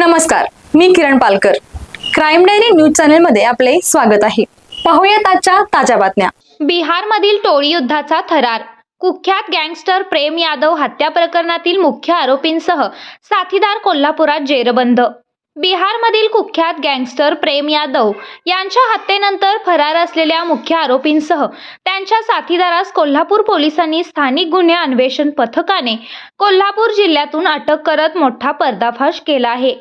नमस्कार मी Kiran Palkar. Crime diary news चॅनलमध्ये आपले स्वागत आहे. पाहूयात आजच्या ताज्या बातम्या. बिहारमधील टोळी युद्धाचा थरार. कुख्यात गँगस्टर प्रेम यादव हत्या प्रकरणातील मुख्य आरोपींसह साथीदार कोल्हापुरात जेरबंद. बिहारमधील कुख्यात गँगस्टर प्रेम यादव यांच्या हत्येनंतर फरार असलेल्या मुख्य आरोपींसह त्यांच्या साथीदारास कोल्हापूर पोलिसांनी स्थानिक गुन्हे अन्वेषण पथकाने कोल्हापूर जिल्ह्यातून अटक करत मोठा पर्दाफाश केला आहे.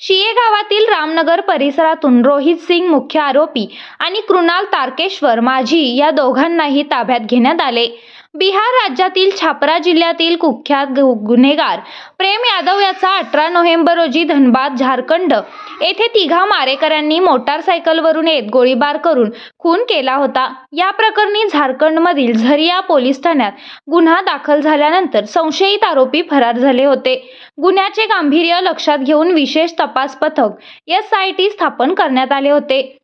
शिये गावातील रामनगर परिसरातून रोहित सिंग मुख्य आरोपी आणि कृणाल तारकेश्वर माझी या दोघांनाही ताब्यात घेण्यात आले. बिहार राज्यातील छापरा जिल्ह्यातील कुख्यात गु- गुन्हेगार प्रेम यादव याचा अठरा नोव्हेंबर रोजी धनबाद झारखंड येथे तिघा मारेकऱ्यांनी मोटारसायकलवरून येत गोळीबार करून खून केला होता. या प्रकरणी झारखंडमधील झरिया पोलीस ठाण्यात गुन्हा दाखल झाल्यानंतर संशयित आरोपी फरार झाले होते. गुन्ह्याचे गांभीर्य लक्षात घेऊन विशेष तपास पथक एस आय टी स्थापन करण्यात आले होते.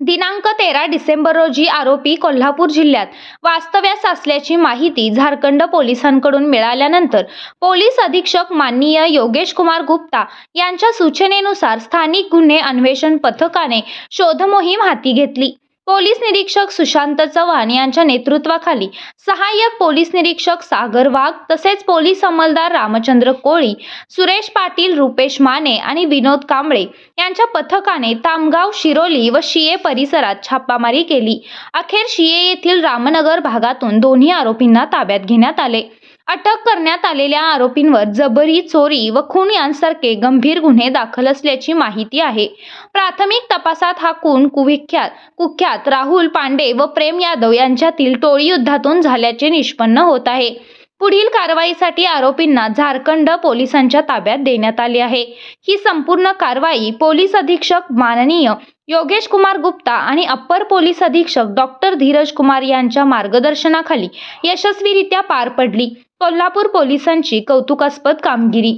दिनांक तेरा डिसेंबर रोजी आरोपी कोल्हापूर जिल्ह्यात वास्तव्यास असल्याची माहिती झारखंड पोलिसांकडून मिळाल्यानंतर पोलीस अधीक्षक माननीय योगेश कुमार गुप्ता यांच्या सूचनेनुसार स्थानिक गुन्हे अन्वेषण पथकाने शोधमोहीम हाती घेतली. पोलीस निरीक्षक सुशांत चव्हाण यांच्या नेतृत्वाखाली सहाय्यक पोलीस निरीक्षक सागर वाघ तसेच पोलीस अंमलदार रामचंद्र कोळी सुरेश पाटील रुपेश माने आणि विनोद कांबळे यांच्या पथकाने तामगाव शिरोली व शिये परिसरात छापामारी केली. अखेर शिये येथील रामनगर भागातून दोन्ही आरोपींना ताब्यात घेण्यात आले. अटक करण्यात आलेल्या आरोपींवर जबरी चोरी व खून यांसारखे गंभीर गुन्हे दाखल असल्याची माहिती आहे. प्राथमिक तपासात हा खून कुविख्यात कुख्यात राहुल पांडे व प्रेम यादव यांच्यातील टोळी युद्धातून झाल्याचे निष्पन्न होत आहे. पुढील कारवाईसाठी आरोपींना झारखंड पोलिसांच्या ताब्यात देण्यात आले आहे. ही संपूर्ण कारवाई पोलीस अधीक्षक माननीय योगेश कुमार गुप्ता आणि अप्पर पोलीस अधीक्षक डॉक्टर धीरज कुमार यांच्या मार्गदर्शनाखाली यशस्वीरित्या पार पडली. कोल्हापूर पोलिसांची कौतुकास्पद कामगिरी